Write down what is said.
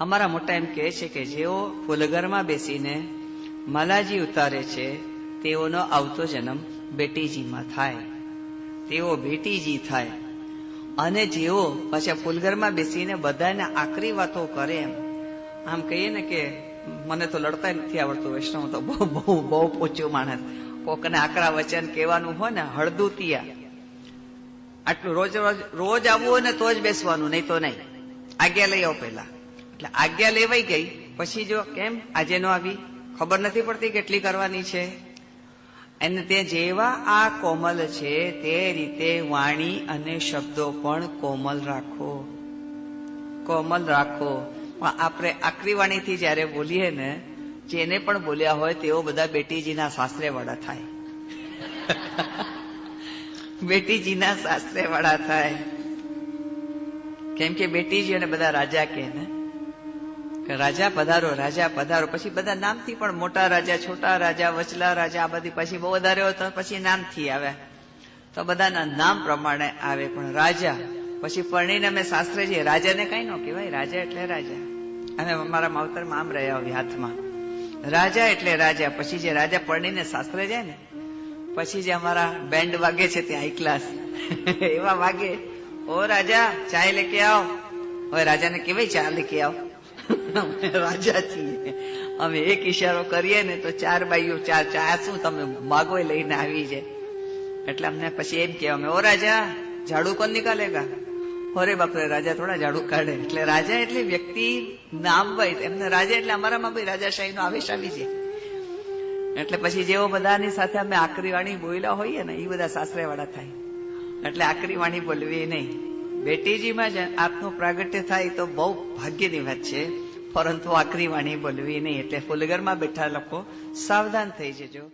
અમારા મોટા એમ કહે છે કે જેઓ ફૂલઘરમાં બેસીને માલાજી ઉતારે છે, તેઓનો આવતો જન્મ બેટીજીમાં થાય. તેઓ બેટીજી થાય. અને જેઓ પાછા ફૂલઘરમાં બેસીને બધાને આકરી વાતો કરે એમ. આમ કહીએ ને કે મને તો લડતા નથી આવડતું, વૈષ્ણવ તો બહુ બહુ બહુ પોચ્યો માણસ. કોકને આકરા વચન કહેવાનું હોય ને, હળદુતિયા. આટલું રોજ રોજ રોજ આવવું હોય ને તો જ બેસવાનું, નહીં તો નહીં. આજ્ઞા લઈ આવો પહેલા. એટલે આજ્ઞા લેવાઈ ગઈ. પછી જો કેમ? આજે નો આવી. ખબર નથી પડતી કેટલી કરવાની છે. અને તે જેવા આ કોમલ છે, તે રીતે વાણી અને શબ્દો પણ કોમલ રાખો. કોમલ રાખો. પણ આપણે આકરી વાણીથી જ્યારે બોલીએ ને, જેને પણ બોલ્યા હોય તેઓ બધા બેટીજીના સાસરે વાળા થાય. બેટીજીના સાસરે વાળા થાય. કેમ કે બેટીજી અને બધા રાજા કે ને રાજા પધારો રાજા પધારો. પછી બધા નામથી પણ મોટા રાજા, છોટા રાજા, વચલા રાજા, આ બધી પછી બહુ વધારે હોય પછી નામથી આવે. તો બધાના નામ પ્રમાણે આવે. પણ રાજા, પછી પરણીને અમે શાસ્ત્ર જઈએ. રાજાને કઈ ન કહેવાય. રાજા એટલે રાજા. અને અમારા માવતરમાં આમ રહ્યા હોય હાથમાં. રાજા એટલે રાજા. પછી જે રાજા પરણીને શાસ્ત્ર જાય ને, પછી જે અમારા બેન્ડ વાગે છે ત્યાં ક્લાસ એવા વાગે, ઓ રાજા, ચાય લેકે આવો. હવે રાજાને કેવાય ચા લેકે આવો. અમે રાજા છીએ. અમે એક ઈશારો કરીએ ને તો ચાર બાઈઓ, ચાર ચા શું તમે માગો લઈને આવી જાય એટલે અમને પછી એમ કે અમે, ઓ રાજા, ઝાડુ કોણ નિકાલેગા અરે બાપરે, રાજા થોડા ઝાડુ કાઢે. એટલે રાજા એટલે વ્યક્તિ નામ ભાઈ એમને રાજા એટલે અમારામાં ભાઈ રાજાશાહી નો આવેશ આવી જાય એટલે પછી જેવો બધાની સાથે અમે આકરી વાણી બોલ્યા હોઈએ ને એ બધા સાસરે વાળા થાય. એટલે આકરી વાણી બોલવી નહીં. બેટીજીમાં જ આપનું પ્રાગટ્ય થાય તો બહુ ભાગ્યની વાત છે. પરંતુ આકરી વાણી બોલવી નહીં. એટલે ફૂલગરમાં બેઠા લોકો સાવધાન થઈ જજો.